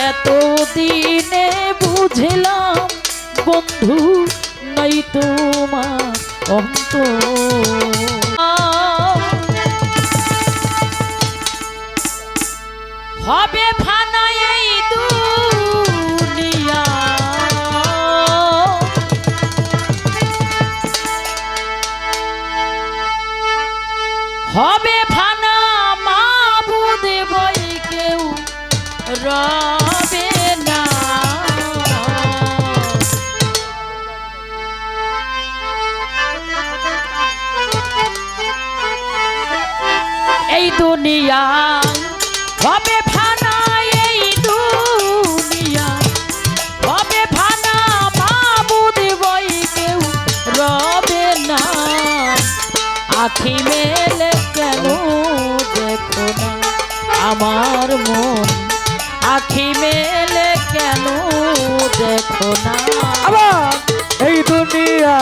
এত দিনে বুঝলাম বন্ধু নাই তোমার অন্ত হবে ফানা দুনিয়া। হবে ফানা এই দুনিয়া? হবে ফানা মাবুদ বই কেউ রবে না? আখি মেলে কেন দেখো না? আমার মন আখি মেলে কেন দেখো না? আবার এই দুনিয়া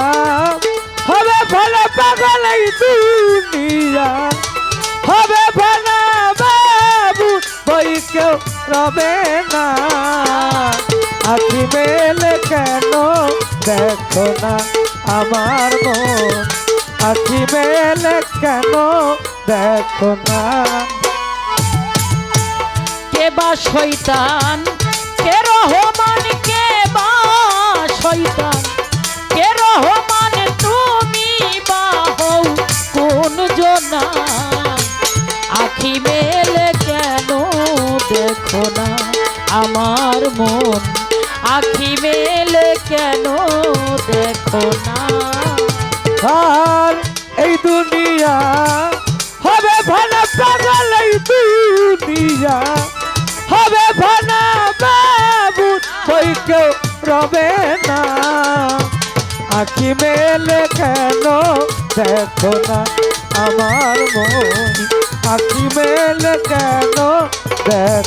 হবে ভালো পাগল এই দুনিয়া। হবে ভালো বাবু, বই কেউ রবে না। আখি মেলে কেন দেখো না আমার মন? আখি মেলে কেন দেখো না? কে বা আমার মন। আখি মেলে কেন দেখো না? আর এই দুনিয়া হবে ভালো পাগল এই দুনিয়া। হবে ভালো বাবু কই কেউ রবে না। আখি মেলে কেন দেখো না আমার মন? আখি মেলে কেন দেখ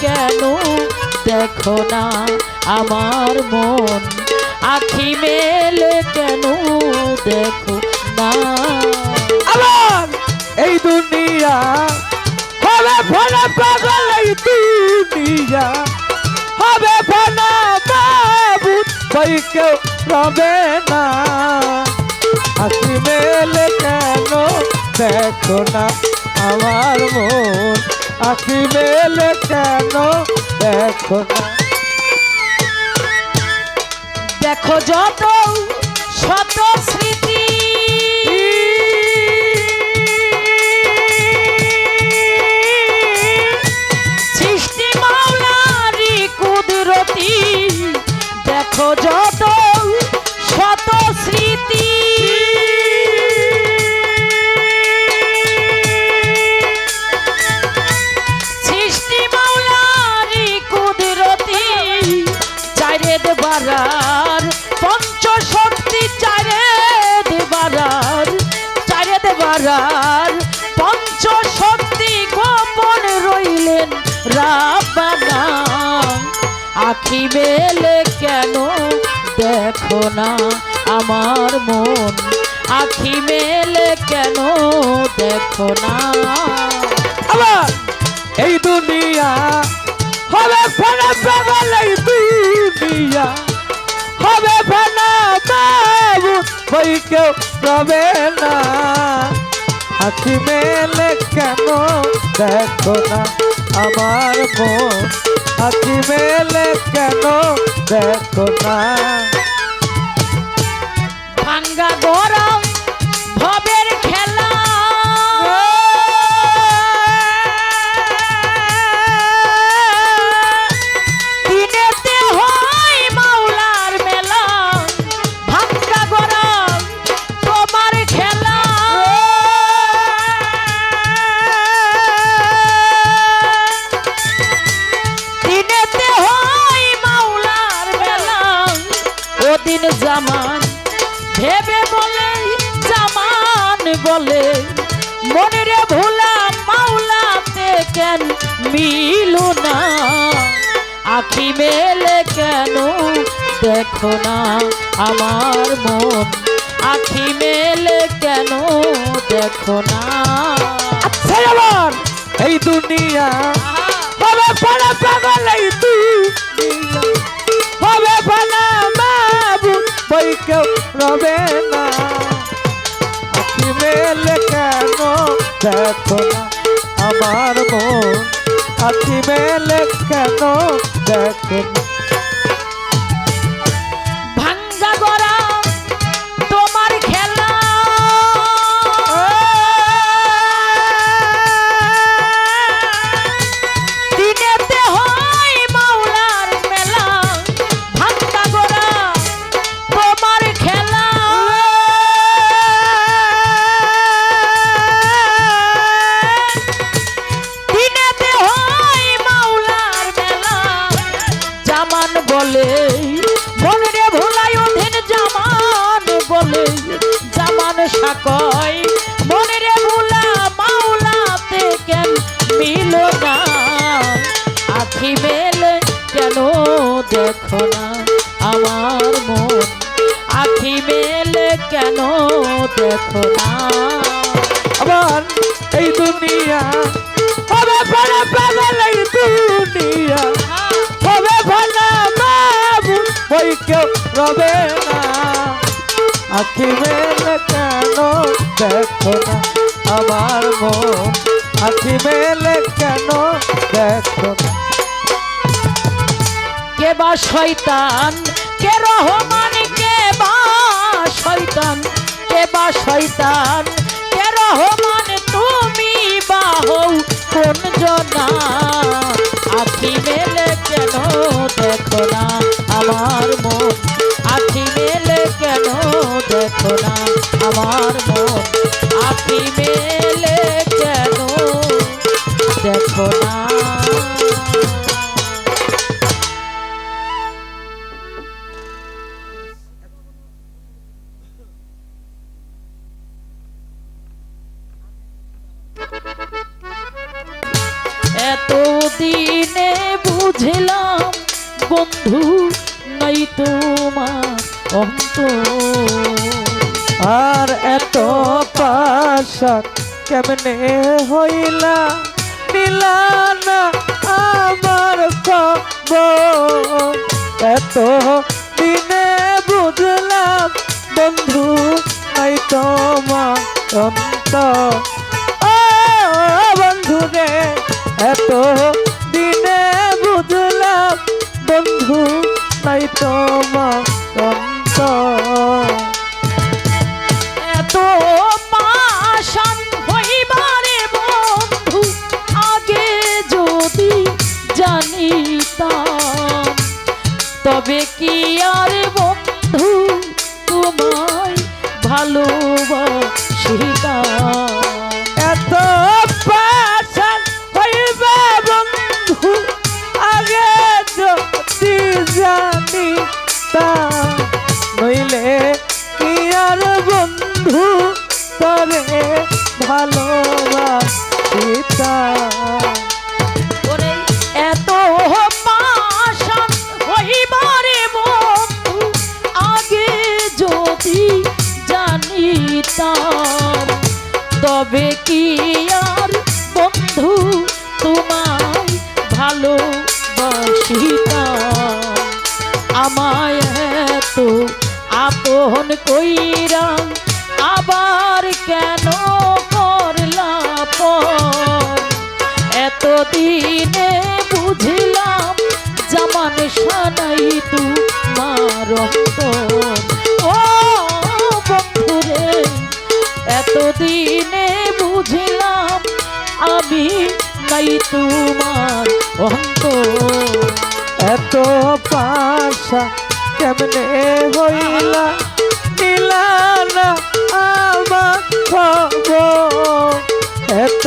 কেন? দেখো না আমার মন। আখি মেলে কেন? দেখো না। এই দুনিয়া হবে ভালো পাগল এই দুনিয়া। হবে ভালো বাবু কই কেউ রবে না। হাসি মেলে কেন? দেখো না আমার মন। আখি মেলে কেন? দেখো দেখো যত শত স্মৃতি চারে পঞ্চ শক্তি গোপন রইলেন রাবানা আখি মেলে কেন দেখো না আমার মন? আখি মেলে কেন দেখো না? আবার এই দুনিয়া হবে ভালো পাগল, এই দুনিয়া হবে ভালো বাবু কই কেউ রবে না। আখি মেলে কেন? দেখো না আমার মন। আখি মেলে কেন? দেখো না। ভাঙ্গা গরম দেখো না আমার মন। আখি মেলে কেন দেখো না? আচ্ছা আবার এই দুনিয়া হবে ফানা পাগল, এই দুনিয়া হবে ফানা বাবু বই কেউ রবে না। আখি মেলে কেন দেখো না আমার মন? আখি মেলে কেন দেখো না? জামান সাকয়। মনে রে ভোলা মাওলাতে কেন মিল না? আখি মেলে কেন দেখো না আমার মন? আখি মেলে কেন দেখো না? আবার এই দুনিয়া হবে ফানা পাগল এই দুনিয়া। হবে ভালো বাবু ওই কেউ রবে না। আখি মেলে কেন? দেখো না আমার মন। আখি মেলে কেন? দেখো না। কে বা শয়তান? কে রহমান? কে বা শয়তান? কে বা শয়তান? কে রহমান? তুমি বা হও কোন জনা। আখি মেলে কেন? দেখো না আমার মন। আখি আর এত পাশান কেমনে হইলা? মিলানা আমার খবর। এত দিনে বুঝলাম, বন্ধু নাই তোমার অন্ত বন্ধু রে, এত দিনে বুঝলাম, বন্ধু নাই তোমার অন্ত তবে কি আর বন্ধু তোমায় ভালোবাসিতাম এত পাশান হইবে বন্ধু, আগে যদি জানি তা নইলে কি আর বন্ধু তরে ভালোবাসিতা? কইরা আবার কেন করলা এতদিনে বুঝলাম, জামান সানাই তোমার ও বন্ধুরে, এতদিনে বুঝলাম, আমি নাই তোমার অন্তর। এত পাশা কেমনে হইলা? মিলানা আমার খবর এত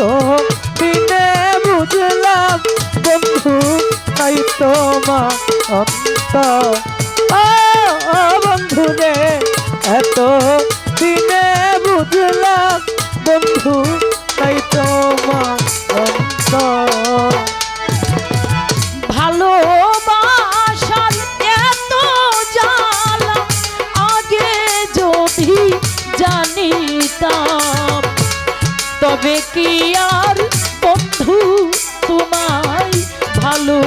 দিনে বুঝলাম বন্ধু তাই তোমা অন্ত তবে কি আর বন্ধু তোমায় ভালো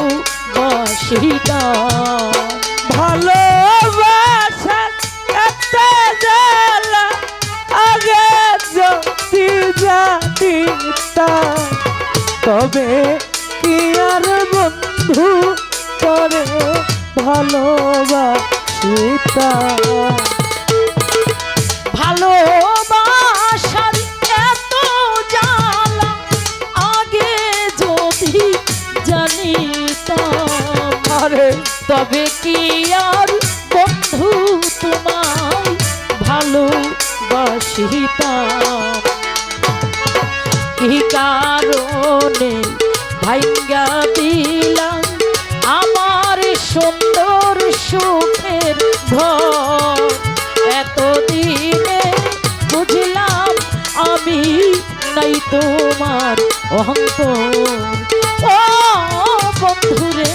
যদি জানিতাম তবে কি আর বন্ধু করে ভালোবাসিতাম তবে কি আর বন্ধু তোমায় ভালো বাসিতাম কি কারণে ভাঙ্গা দিলাম আমার সুন্দর সুখের ঘর? এতদিনে বুঝলাম আমি নাই তোমার অহংকার। ও বন্ধুরে,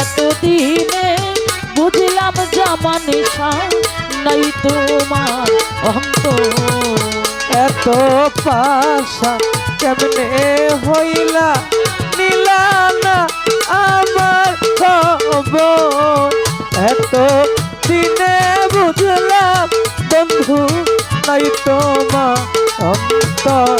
এতদিনে বুঝলাম জামানিসা নাই তোমার অহংকার এত পাশা কেমনে হইলা নিলা না আমার খবর? এত দিনে বুঝলাম বন্ধু নাই তোমা অন্তর।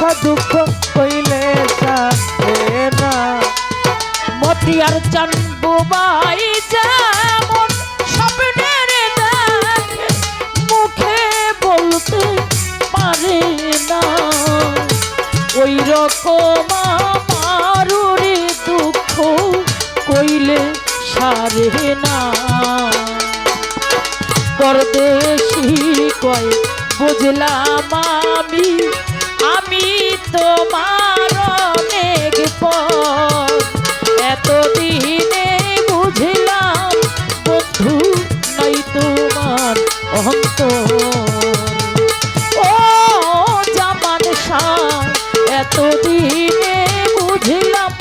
দশা দুঃখ কইলে সারে না। মতিয়ার চান বুবাই যেমন স্বপ্নের দেখে মুখে বলতে পারে না। ওই রকম আমারুরে দুঃখ কইলে সারে না। পরদেশি কয়, বুঝলাম আমি আমি তোমার পর এতদিনে বুঝলাম, বন্ধু নাই তোমার অহংকার ও জামান শাহ, এতদিনে বুঝলাম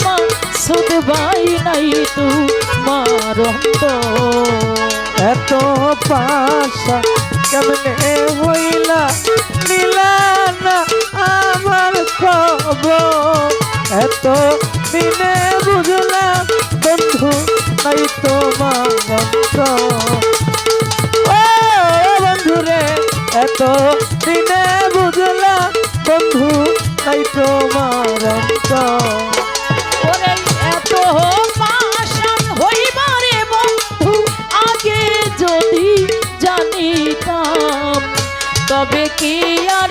সুদ ভাই নাই তোমার অন্তর। এত পাশা কেমনে হইলা নিলা না? আমার খবর? এত দিনে বুঝলাম বন্ধু, নাই তোমার বন্ধু রে এত দিনে বুঝলাম বন্ধু, নাই তোমার এত তবে কি আর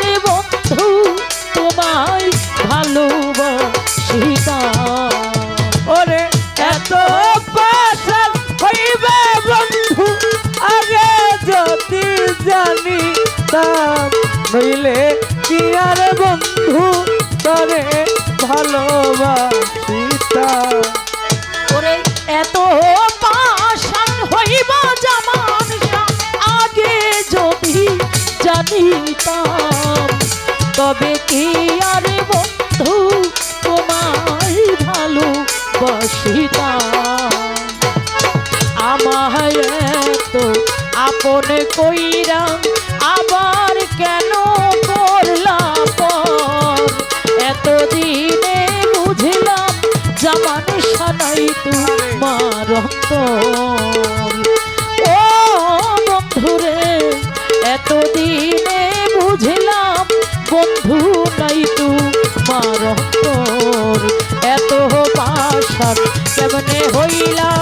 নইলে কি আর বন্ধু তরে ভালোবাসিতা ওরে, এত পাষাণ হইব জামান আগে যদি জানিতাম, তবে কি আর বন্ধু তোমায় ভালোবাসিতাম? আমায় তো আপন কইরা আবার আমার ও বন্ধুরে এতদিনে বুঝলাম বন্ধু নাই তোমার অন্তর এত পাশার কেমনে হইলা